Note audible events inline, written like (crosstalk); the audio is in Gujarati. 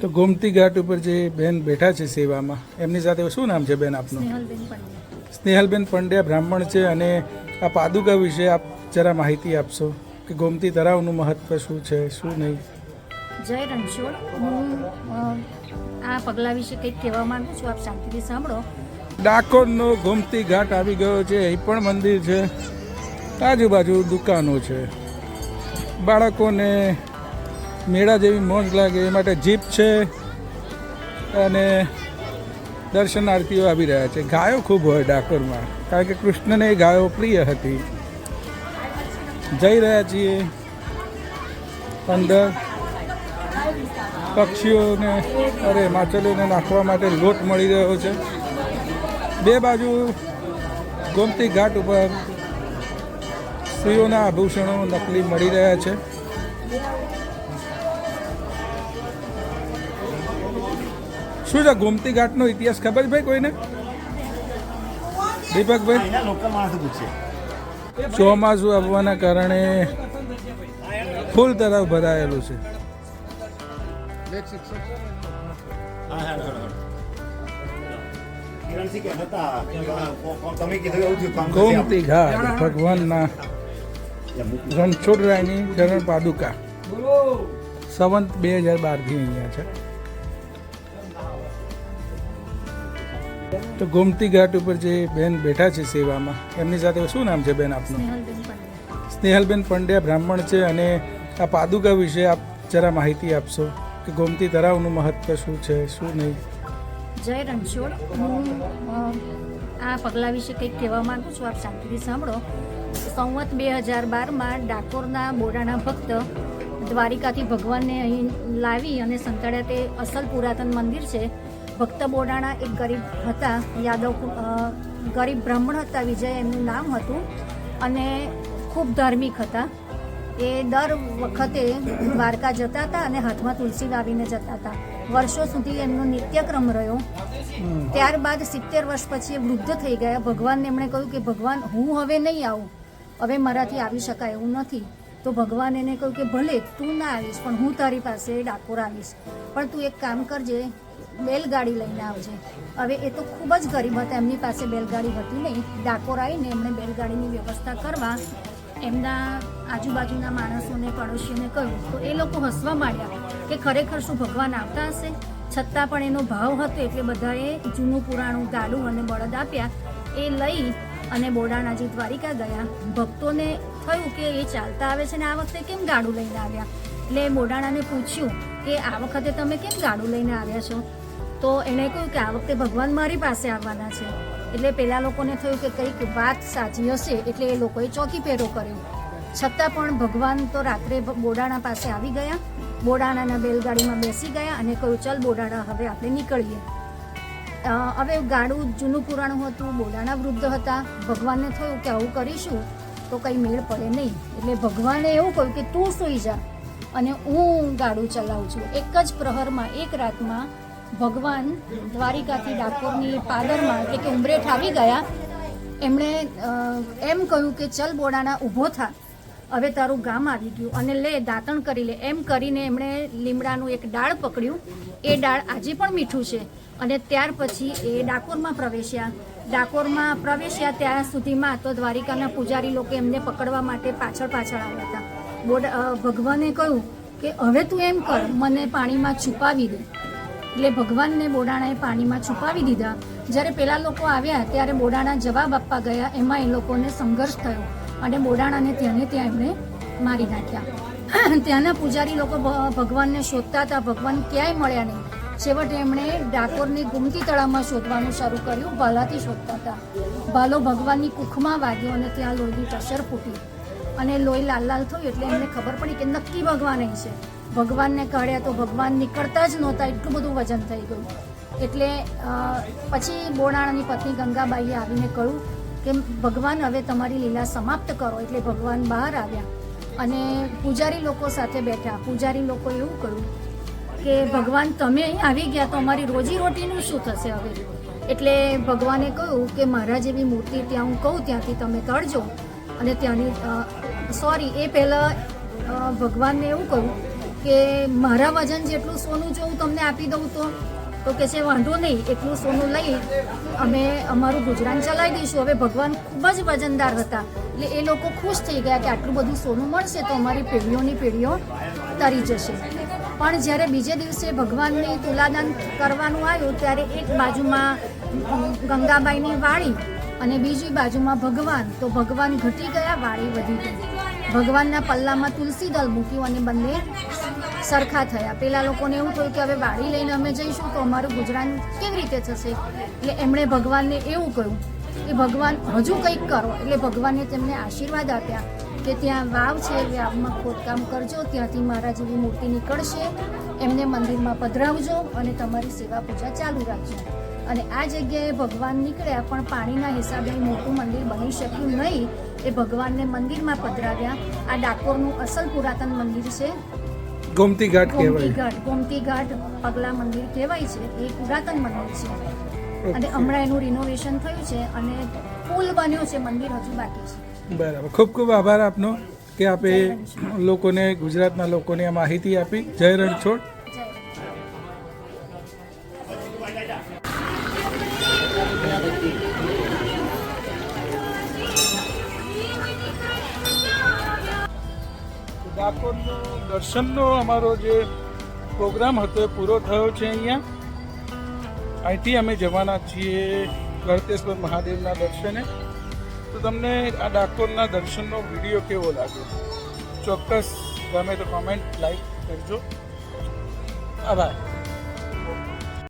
તો ગોમતી ઘાટ ઉપર જે બેન બેઠા છે સેવામાં એમની સાથે શું નામ છે બેન આપનું? સ્નેહલબેન પંડ્યા. બ્રાહ્મણ છે અને આ પાદુકા વિશે આપ જરા માહિતી આપશો કે ગોમતી તળાવનું મહત્વ શું છે શું નહીં? જય રણછોડ. હું આ પગલા વિશે કંઈક કહેવા માંગુ છું આપ શાંતિથી સાંભળો. ડાકોરનો ગોમતી ઘાટ આવી ગયો છે એ પણ મંદિર છે. આજુબાજુ દુકાનો છે. બાળકોને મેળા જેવી મોજ લાગે, એ માટે જીપ છે અને દર્શનાર્થીઓ આવી રહ્યા છે. ગાયો ખૂબ હોય ડાકોરમાં, કારણ કે કૃષ્ણને એ ગાયો પ્રિય હતી. જઈ રહ્યા છીએ અંદર. પક્ષીઓને, અરે, માછલીઓને નાખવા માટે લોટ મળી રહ્યો છે. બે બાજુ ગોમતી ઘાટ ઉપર સ્ત્રીઓના આભૂષણો નકલી મળી રહ્યા છે. શું છે ગોમતી ઘાટનો ઇતિહાસ ખબર છે ભાઈ કોઈને? દીપકભાઈ? લોકલ માણસો પૂછશે ચોમાસું આવવાના કારણે ફૂલ તરફ ભરાયેલું છે. ગોમતી ઘાટ ભગવાનના. રણછોડરાયની ચરણ પાદુકા. સંવંત બે હજાર બારથી અહીંયા છે. તો ગોમતી ઘાટ ઉપર જે બેન બેઠા છે સેવામાં એમની સાથે શું નામ છે બેન આપનું? સ્નેહલબેન પંડ્યા. બ્રાહ્મણ છે અને આ પાદુકા વિશે આપ જરા માહિતી આપશો કે ગોમતી તળાવનું મહત્વ શું છે શું નહીં? જય રણછોડ. હું આ પગલાં વિશે કંઈક કહેવા માંગુ છું આપ શાંતિથી સાંભળો. સંવત બે હજાર બારમાં ડાકોરના બોડાના ભક્ત દ્વારિકાથી ભગવાનને અહીં લાવી અને સંતાડ્યા તે અસલ પુરાતન મંદિર છે. ભક્ત બોડાણા એક ગરીબ હતા યાદવ ગરીબ બ્રાહ્મણ હતા વિજય એમનું નામ હતું અને ખૂબ ધાર્મિક હતા. એ દર વખતે દ્વારકા જતા હતા અને હાથમાં તુલસી લાવીને જતા હતા. વર્ષો સુધી એમનો નિત્યક્રમ રહ્યો. ત્યારબાદ સિત્તેર વર્ષ પછી એ વૃદ્ધ થઈ ગયા. ભગવાનને એમણે કહ્યું કે ભગવાન હું હવે નહીં આવું. હવે મારાથી આવી શકાય એવું નથી. તો ભગવાન એને કહ્યું કે ભલે તું ના આવીશ પણ હું તારી પાસે ડાકોર આવીશ. પણ તું એક કામ કરજે. બેલગાડી લઈને આવજે હવે એ તો ખૂબ જ ગરીબ હતા. એમની પાસે બેલગાડી હતી નહીં. ડાકોર આવીને એમણે બેલગાડીની વ્યવસ્થા કરવા એમના આજુબાજુના માણસોને, પડોશીઓને કહ્યું. તો એ લોકો હસવા માંડ્યા કે ખરેખર શું ભગવાન આવતા હશે? છતાં પણ એનો ભાવ હતો એટલે બધાએ જૂનું પુરાણું, ગાડું અને બળદ આપ્યા. એ લઈ અને બોડાણાજી દ્વારિકા ગયા. ભક્તોને થયું કે એ ચાલતા આવે છે ને આ વખતે કેમ ગાડું લઈને આવ્યા? એટલે બોડાણાને પૂછ્યું કે આ વખતે તમે કેમ ગાડું લઈને આવ્યા છો? તો એણે કહ્યું કે આ વખતે ભગવાન મારી પાસે આવવાના છે. એટલે પેલા લોકોને થયું કે કંઈક વાત સાચી હશે એટલે એ લોકોએ ચોકી ફેરો કર્યો. છતાં પણ ભગવાન તો રાત્રે બોડાણા પાસે આવી ગયા. બોડાણાના બેલગાડીમાં બેસી ગયા અને કહ્યું, ચલ બોડાણા, હવે આપણે નીકળીએ. હવે ગાડું જૂનું પુરાણું હતું, બોડાણા વૃદ્ધ હતા. ભગવાનને થયું કે આવું કરીશું તો કંઈ મેળ પડે નહીં. એટલે ભગવાને એવું કહ્યું કે તું સૂઈ જા અને હું ગાડું ચલાવું છું. એક જ પ્રહરમાં, એક રાતમાં ભગવાન દ્વારિકાથી ડાકોરની પાદરમાં એટલે કે ઉમરેઠ આવી ગયા. એમણે એમ કહ્યું કે ચલ બોડાના ઊભો થા. હવે તારું ગામ આવી ગયું અને લે, દાંતણ કરી લે. એમ કરીને એમણે લીમડાનું એક ડાળ પકડ્યું. એ ડાળ આજે પણ મીઠું છે. અને ત્યાર પછી એ ડાકોરમાં પ્રવેશ્યા. ડાકોરમાં પ્રવેશ્યા ત્યાં સુધીમાં તો દ્વારિકાના પૂજારી લોકો એમને પકડવા માટે પાછળ પાછળ આવ્યા હતા. બોડ ભગવાને કહ્યું કે હવે તું એમ કર, મને પાણીમાં છુપાવી દે. એટલે ભગવાનને બોડાણાએ પાણીમાં છુપાવી દીધા. જ્યારે પેલા લોકો આવ્યા, ત્યારે બોડાણા જવાબ આપવા ગયા. એમાં એ લોકોને સંઘર્ષ થયો અને બોડાણાને ત્યાંને ત્યાં એમણે મારી નાખ્યા. (clears throat) ત્યાંના પૂજારી લોકો ભગવાનને શોધતા હતા. ભગવાન ક્યાંય મળ્યા નહીં. છેવટે એમણે ડાકોરની ગુમતી તળાવમાં શોધવાનું શરૂ કર્યું. ભાલાથી શોધતા હતા. ભાલો ભગવાનની કુખમાં વાગ્યો અને ત્યાં લોહીની ટસર ફૂટી. અને લોહી લાલ લાલ થયું એટલે એમને ખબર પડી કે નક્કી ભગવાન અહીં છે. ભગવાનને કાઢ્યા તો ભગવાન નીકળતા જ નહોતા, એટલું બધું વજન થઈ ગયું. એટલે પછી બોડાણાની પત્ની ગંગાબાઈએ આવીને કહ્યું કે ભગવાન હવે તમારી લીલા સમાપ્ત કરો, એટલે ભગવાન બહાર આવ્યા. અને પૂજારી લોકો સાથે બેઠા. પૂજારી લોકો એવું કહ્યું કે ભગવાન તમે અહીં આવી ગયા તો અમારી રોજી રોટીનું શું થશે હવે? એટલે ભગવાને કહ્યું કે મારા જેવી મૂર્તિ ત્યાં હું કહું ત્યાંથી તમે તળજો. અને ત્યાંની સોરી એ પહેલાં ભગવાનને એવું કહ્યું કે મારા વજન જેટલું સોનું જો હું તમને આપી દઉં તો તો કે છે વાંધો નહીં, એટલું સોનું લઈ અમે અમારું ગુજરાન ચલાવી દઈશું. હવે ભગવાન ખૂબ જ વજનદાર હતા. એટલે એ લોકો ખુશ થઈ ગયા કે આટલું બધું સોનું મળશે તો અમારી પેઢીઓની પેઢીઓ તરી જશે. પણ જ્યારે બીજે દિવસે ભગવાનની તુલાદાન કરવાનું આવ્યું, ત્યારે એક બાજુમાં ગંગાબાઈની વાળી અને બીજી બાજુમાં ભગવાન, તો ભગવાન ઘટી ગયા, વાળી વધી ગઈ. ભગવાનના પલ્લામાં તુલસી દળ મૂક્યું અને બંને સરખા થયા. પેલા લોકોને એવું થયું કે હવે વાળી લઈને અમે જઈશું, તો અમારું ગુજરાન કેવી રીતે થશે? એટલે એમણે ભગવાનને એવું કહ્યું કે, ભગવાન, હજુ કંઈક કરો. એટલે ભગવાને તેમને આશીર્વાદ આપ્યા કે ત્યાં વાવ છે વાવમાં ખોદકામ કરજો, ત્યાંથી મારા જેવી મૂર્તિ નીકળશે. એમને મંદિરમાં પધરાવજો અને તમારી સેવા પૂજા ચાલુ રાખજો. અને આ જગ્યાએ ભગવાન નીકળ્યા પણ પાણીના હિસાબે મોટું મંદિર બની શક્યું નહીં. એ ભગવાનને મંદિરમાં પધરાવ્યા. આ ડાકોરનું અસલ પુરાતન મંદિર છે. ગોમતી ઘાટ કહેવાય. ઘાટ ગોમતી ઘાટ પગલા મંદિર કહેવાય છે. એ પુરાતન મંદિર છે. અને હમણાં એનું રિનોવેશન થયું છે અને પુલ બન્યો છે મંદિર હજુ બાકી છે. બરાબર. ખૂબ ખૂબ આભાર આપનો કે આપે લોકોને ગુજરાતના લોકોને આ માહિતી આપી. જય રણછોડ. જય ડાકોરનો દર્શનનો અમારો જે પ્રોગ્રામ હતો એ પૂરો થયો છે અહીંયા. અહીંથી અમે જવાના છીએ ગળતેશ્વર મહાદેવના દર્શને. તો તમને આ ડાકોરના દર્શનનો વીડિયો કેવો લાગ્યો? ચોક્કસ ગમે તો કોમેન્ટ લાઈક કરજો. આભાર.